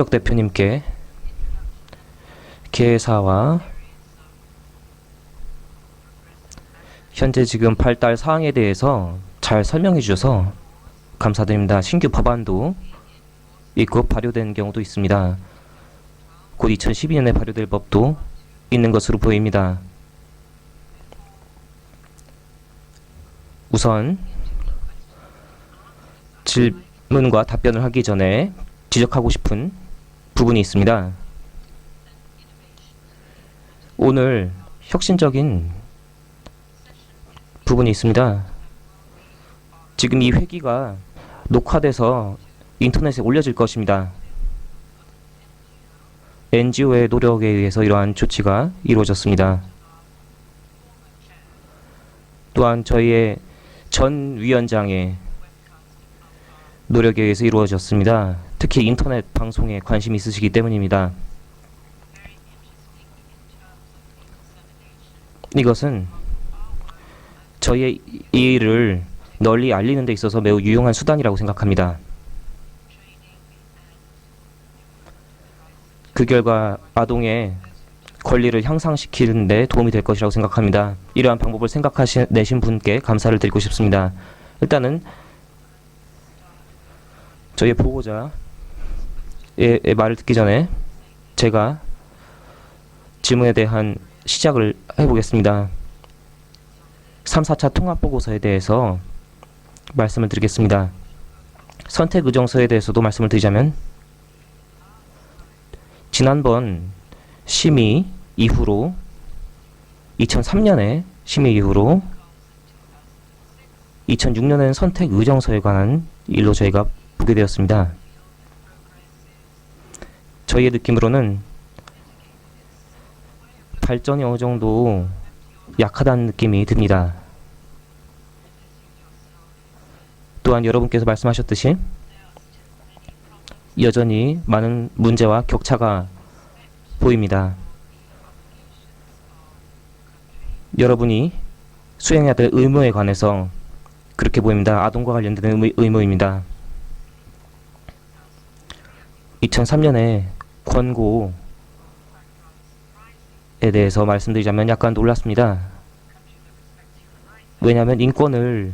수석 대표님께 개사와 현재 지금 발달 사항에 대해서 잘 설명해 주셔서 감사드립니다. 신규 법안도 있고 발효된 경우도 있습니다. 곧 2012년에 발효될 법도 있는 것으로 보입니다. 우선 질문과 답변을 하기 전에 지적하고 싶은 부분이 있습니다. 오늘 혁신적인 부분이 있습니다. 지금 이 회기가 녹화돼서 인터넷에 올려질 것입니다. NGO의 노력에 의해서 이러한 조치가 이루어졌습니다. 또한 저희의 전 위원장의 노력에 의해서 이루어졌습니다. 특히 인터넷 방송에 관심이 있으시기 때문입니다. 이것은 저희의 이 일을 널리 알리는 데 있어서 매우 유용한 수단이라고 생각합니다. 그 결과 아동의 권리를 향상시키는 데 도움이 될 것이라고 생각합니다. 이러한 방법을 생각하신 분께 감사를 드리고 싶습니다. 일단은 저희의 보호자 의의 말을 듣기 전에 제가 질문에 대한 시작을 해보겠습니다. 3, 4차 통합보고서에 대해서 말씀을 드리겠습니다. 선택의정서에 대해서도 말씀을 드리자면 지난번 심의 이후로 2003년에 심의 이후로 2006년에는 선택 의정서에 관한 일로 저희가 보게 되었습니다. 저희의 느낌으로는 발전이 어느 정도 약하다는 느낌이 듭니다. 또한 여러분께서 말씀하셨듯이 여전히 많은 문제와 격차가 보입니다. 여러분이 수행해야 될 의무에 관해서 그렇게 보입니다. 아동과 관련된 의무, 의무입니다. 2003년에 권고에 대해서 말씀드리자면 약간 놀랐습니다. 왜냐하면 인권을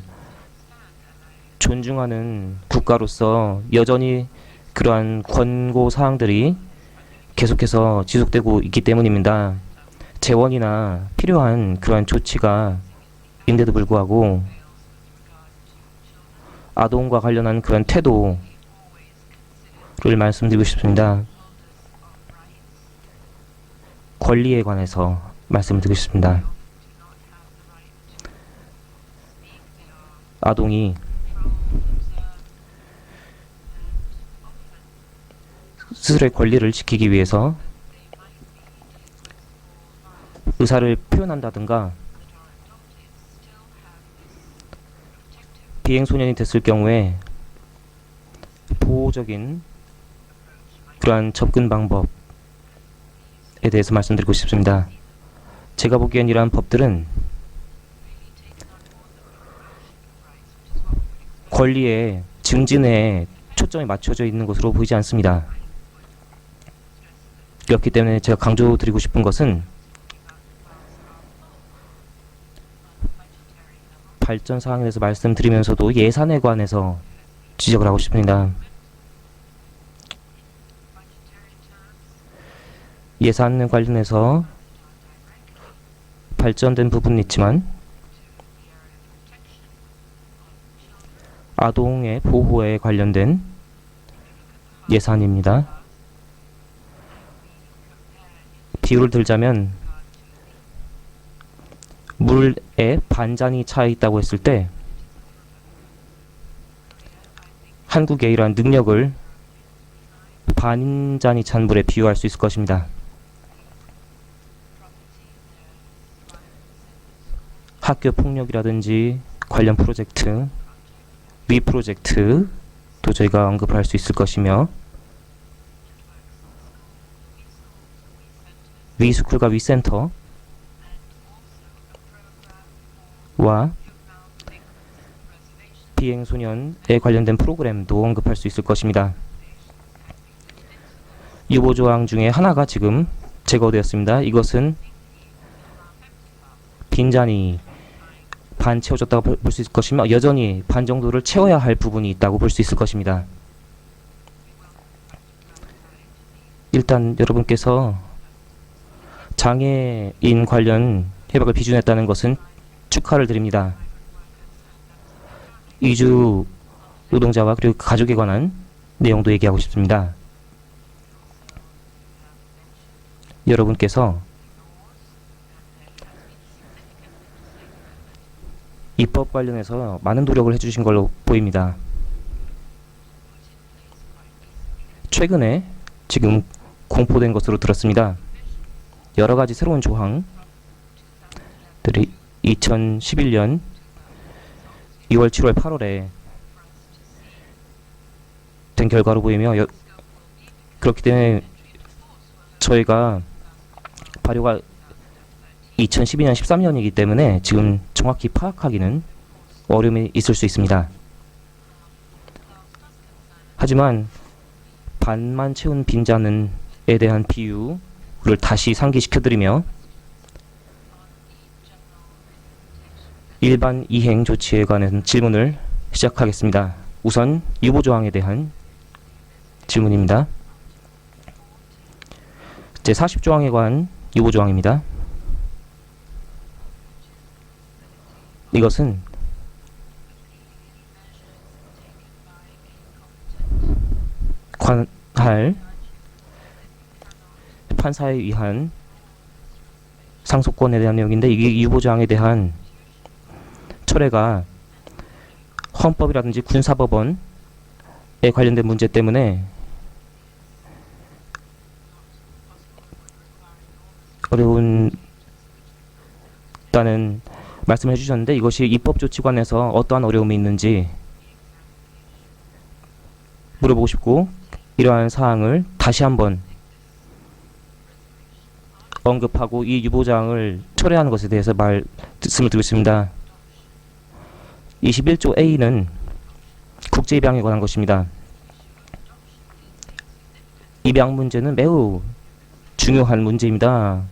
존중하는 국가로서 여전히 그러한 권고 사항들이 계속해서 지속되고 있기 때문입니다. 재원이나 필요한 그러한 조치가 인데도 불구하고 아동과 관련한 그런 태도를 말씀드리고 싶습니다. 권리에 관해서 말씀드리고 싶습니다. 아동이 스스로의 권리를 지키기 위해서 의사를 표현한다든가 비행소년이 됐을 경우에 보호적인 그러한 접근 방법에 대해서 말씀드리고 싶습니다. 제가 보기엔 이러한 법들은 권리의 증진에 초점이 맞춰져 있는 것으로 보이지 않습니다. 그렇기 때문에 제가 강조드리고 싶은 것은 발전 사항에 대해서 말씀드리면서도 예산에 관해서 지적을 하고 싶습니다. 예산 관련해서 발전된 부분은 있지만 아동의 보호에 관련된 예산입니다. 비유를 들자면 물에 반잔이 차 있다고 했을 때 한국의 이러한 능력을 반잔이 찬 물에 비유할 수 있을 것입니다. 학교 폭력이라든지 관련 프로젝트, 위 프로젝트도 저희가 언급할 수 있을 것이며 위스쿨과 위센터와 비행소년에 관련된 프로그램도 언급할 수 있을 것입니다. 유보 조항 중에 하나가 지금 제거되었습니다. 이것은 빈잔이 반 채워졌다고 볼 수 있을 것이며 여전히 반 정도를 채워야 할 부분이 있다고 볼 수 있을 것입니다. 일단 여러분께서 장애인 관련 협약을 비준했다는 것은 축하를 드립니다. 이주 노동자와 그리고 그 가족에 관한 내용도 얘기하고 싶습니다. 여러분께서 입법 관련해서 많은 노력을 해주신 걸로 보입니다. 최근에 지금 공포된 것으로 들었습니다. 여러 가지 새로운 조항들이 2011년 2월, 7월, 8월에 된 결과로 보이며 여- 그렇기 때문에 저희가 발효가 2012년, 13년이기 때문에 지금 정확히 파악하기는 어려움이 있을 수 있습니다. 하지만 반만 채운 빈자는에 대한 비유를 다시 상기시켜드리며 일반 이행 조치에 관한 질문을 시작하겠습니다. 우선 유보 조항에 대한 질문입니다. 제 40조항에 관한 유보 조항입니다. 이것은 관할 판사에 의한 상속권에 대한 내용인데 이게 유보조항에 대한 철회가 헌법이라든지 군사법원에 관련된 문제 때문에 어려운다는 말씀을 해주셨는데 이것이 입법조치관에서 어떠한 어려움이 있는지 물어보고 싶고 이러한 사항을 다시 한번 언급하고 이 유보장을 철회하는 것에 대해서 말씀을 드리겠습니다. 21조 A는 국제 입양에 관한 것입니다. 입양 문제는 매우 중요한 문제입니다.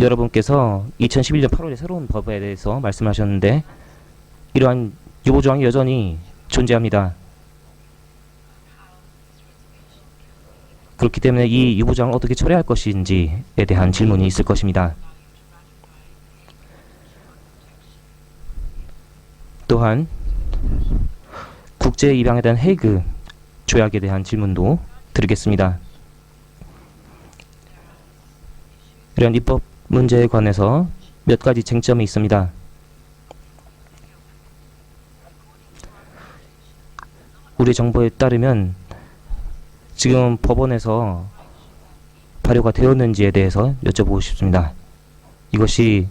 여러분께서 2011년 8월에 새로운 법에 대해서 말씀하셨는데 이러한 유보 조항이 여전히 존재합니다. 그렇기 때문에 이 조항을 어떻게 처리할 것인지에 대한 질문이 있을 것입니다. 또한 국제 입양에 대한 헤이그 조약에 대한 질문도 드리겠습니다. 이런 입법 문제에 관해서 몇 가지 쟁점이 있습니다. 우리 정보에 따르면 지금 법원에서 발효가 되었는지에 대해서 여쭤보고 싶습니다. 이것이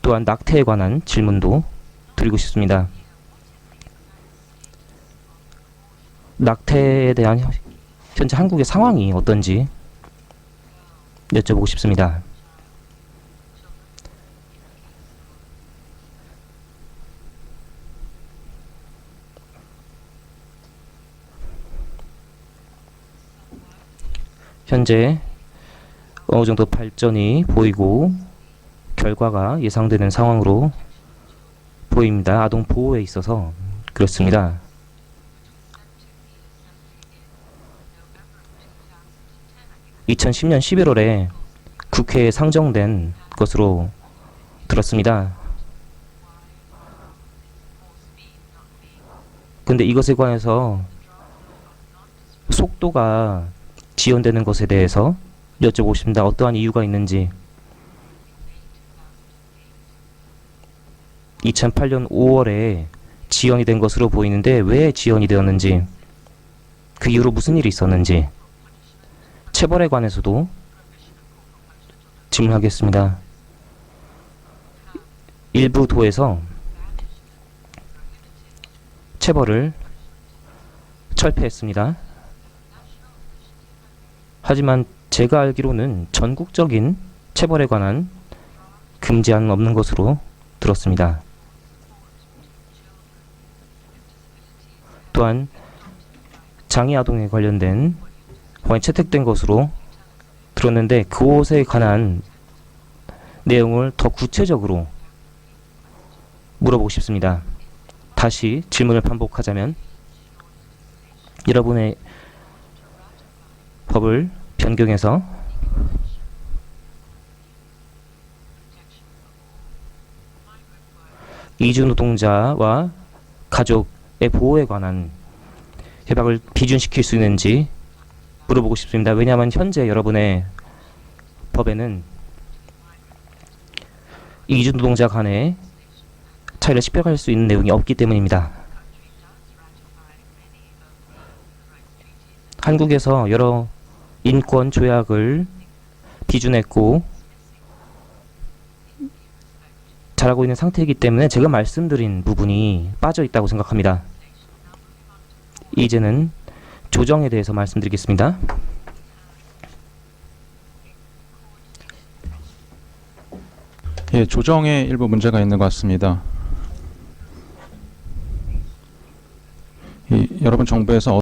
또한 낙태에 관한 질문도 드리고 싶습니다. 낙태에 대한 현- 현재 한국의 상황이 어떤지 여쭤보고 싶습니다. 현재 어느 정도 발전이 보이고 결과가 예상되는 상황으로 보입니다. 아동 보호에 있어서 그렇습니다. (2010년 11월에) 국회에 상정된 것으로 들었습니다. 근데 이것에 관해서 속도가 지연되는 것에 대해서 여쭤보고 싶습니다. 어떠한 이유가 있는지 2008년 5월에 지연이 된 것으로 보이는데 왜 지연이 되었는지 그 이후로 무슨 일이 있었는지 체벌에 관해서도 질문하겠습니다. 일부 도에서 체벌을 철폐했습니다. 하지만 제가 알기로는 전국적인 체벌에 관한 금지안은 없는 것으로 들었습니다. 또한 장애 아동에 관련된 법안이 채택된 것으로 들었는데 그것에 관한 내용을 더 구체적으로 물어보고 싶습니다. 다시 질문을 반복하자면 여러분의 법을 변경해서 이주 노동자와 가족의 보호에 관한 협약을 비준시킬 수 있는지 물어보고 싶습니다. 왜냐하면 현재 여러분의 법에는 이주 노동자 간의 차이를 식별할 수 있는 내용이 없기 때문입니다. 한국에서 여러 인권 조약을 비준했고 잘하고 있는 상태이기 때문에 제가 말씀드린 부분이 빠져 있다고 생각합니다. 이제는 조정에 대해서 말씀드리겠습니다. 예, 조정에 일부 문제가 있는 것 같습니다. 이, 여러분 정부에서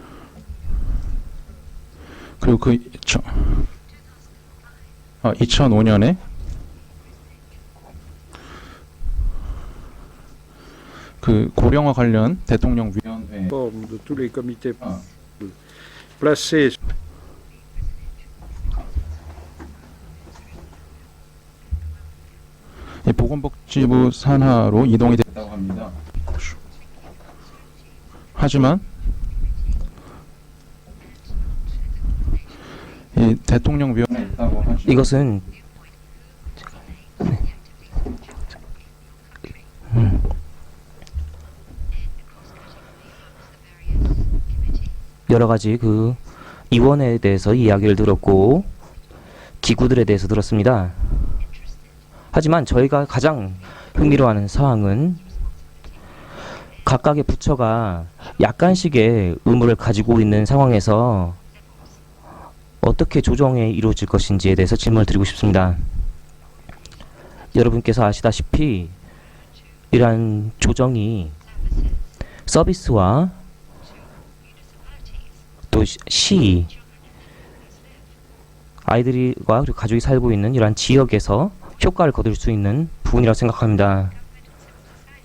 그리고 그 저, 아, 2005년에 그 고령화 관련 대통령 위원회. 아, 이 보건복지부 산하로 이동이 됐다고 합니다. 하지만 이 대통령 하죠. 이것은 음. 여러 가지 그 이원에 대해서 이야기를 들었고 기구들에 대해서 들었습니다. 하지만 저희가 가장 흥미로워하는 사항은 각각의 부처가 약간씩의 의무를 가지고 있는 상황에서 어떻게 조정이 이루어질 것인지에 대해서 질문을 드리고 싶습니다. 여러분께서 아시다시피 이러한 조정이 서비스와 또 시- 시 아이들과 그리고 가족이 살고 있는 이러한 지역에서 효과를 거둘 수 있는 부분이라고 생각합니다.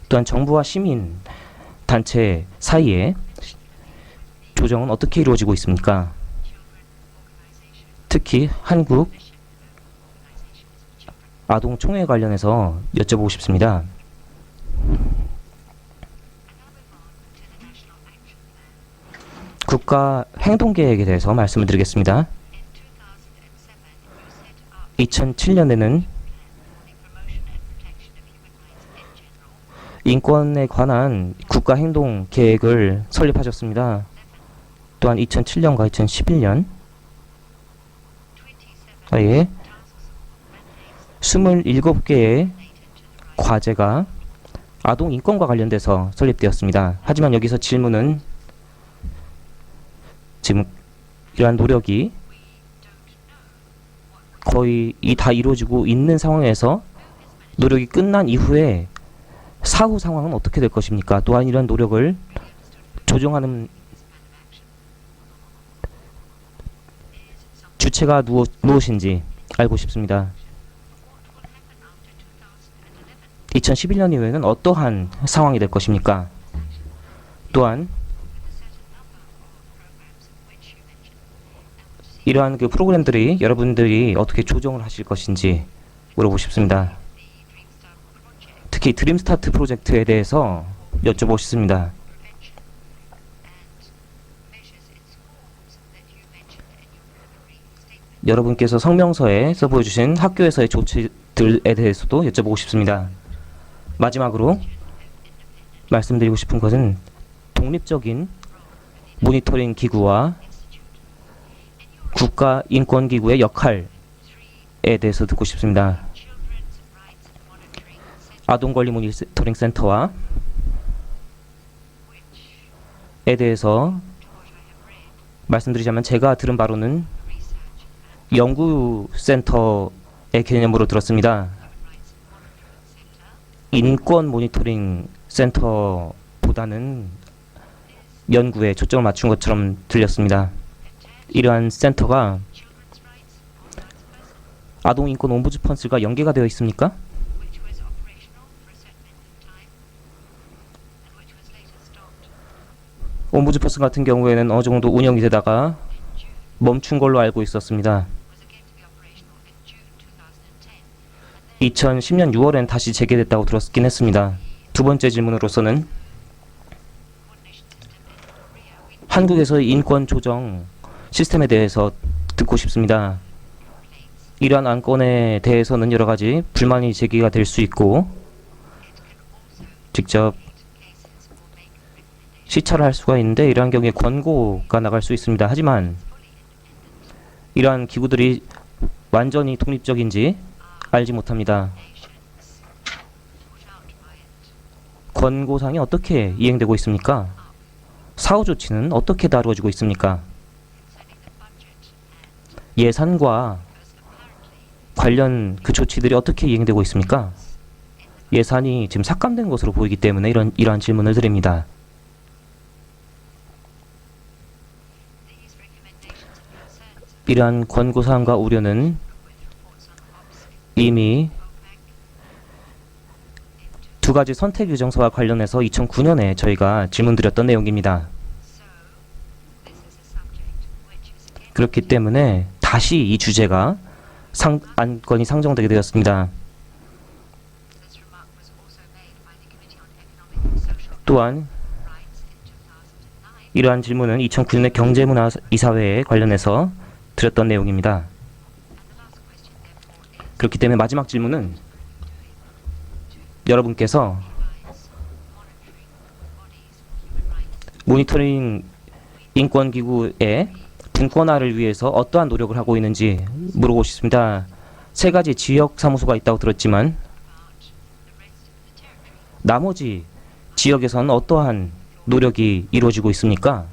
또한 정부와 시민 단체 사이에 조정은 어떻게 이루어지고 있습니까? 특히 한국 아동 총회 관련해서 여쭤보고 싶습니다. 국가 행동 계획에 대해서 말씀을 드리겠습니다. 2007년에는 인권에 관한 국가 행동 계획을 설립하셨습니다. 또한 2007년과 2011년 사이에 27개의 과제가 아동 인권과 관련돼서 설립되었습니다. 하지만 여기서 질문은 지금 이러한 노력이 거의 이 다 이루어지고 있는 상황에서 노력이 끝난 이후에 사후 상황은 어떻게 될 것입니까? 또한 이런 노력을 조정하는 주체가 무엇, 무엇인지 알고 싶습니다. 2011년 이후에는 어떠한 상황이 될 것입니까? 또한 이러한 그 프로그램들이 여러분들이 어떻게 조정을 하실 것인지 물어보고 싶습니다. 특히 드림스타트 프로젝트에 대해서 여쭤보고 싶습니다. 여러분께서 성명서에 써보여 주신 학교에서의 조치들에 대해서도 여쭤보고 싶습니다. 마지막으로 말씀드리고 싶은 것은 독립적인 모니터링 기구와 국가 인권 기구의 역할에 대해서 듣고 싶습니다. 아동 권리 모니터링 센터와 에 대해서 말씀드리자면 제가 들은 바로는 연구센터의 개념으로 들었습니다. 인권 모니터링 센터보다는 연구에 초점을 맞춘 것처럼 들렸습니다. 이러한 센터가 아동 인권 옴부즈펀스가 연계가 되어 있습니까? 옴부즈펀스 같은 경우에는 어느 정도 운영이 되다가 멈춘 걸로 알고 있었습니다. was again to be operational in June 2010. 2010년 6월엔 다시 재개됐다고 들었긴 했습니다. 두 번째 질문으로서는 Coordination system in Korea, we 한국에서 인권 조정 시스템에 대해서 듣고 싶습니다. 이러한 안건에 대해서는 여러 가지 불만이 제기가 될 수 있고 직접 시찰을 할 수가 있는데 이러한 경우에 권고가 나갈 수 있습니다. 하지만. 이러한 기구들이 완전히 독립적인지 알지 못합니다. 권고상이 어떻게 이행되고 있습니까? 사후 조치는 어떻게 다루어지고 있습니까? 예산과 관련 그 조치들이 어떻게 이행되고 있습니까? 예산이 지금 삭감된 것으로 보이기 때문에 이런 이러한 질문을 드립니다. 이러한 권고 사항과 우려는 이미 두 가지 선택 규정서와 관련해서 2009년에 저희가 질문드렸던 내용입니다. 그렇기 때문에 다시 이 주제가 상, 안건이 상정되게 되었습니다. 또한 Rights in 2009. 이러한 질문은 2009년의 경제문화 이사회에 관련해서 드렸던 내용입니다. 그렇기 때문에 마지막 질문은 여러분께서 모니터링 인권기구의 분권화를 위해서 어떠한 노력을 하고 있는지 물어보고 싶습니다. 세 가지 지역 사무소가 있다고 들었지만. 나머지 지역에서는 어떠한 노력이 이루어지고 있습니까?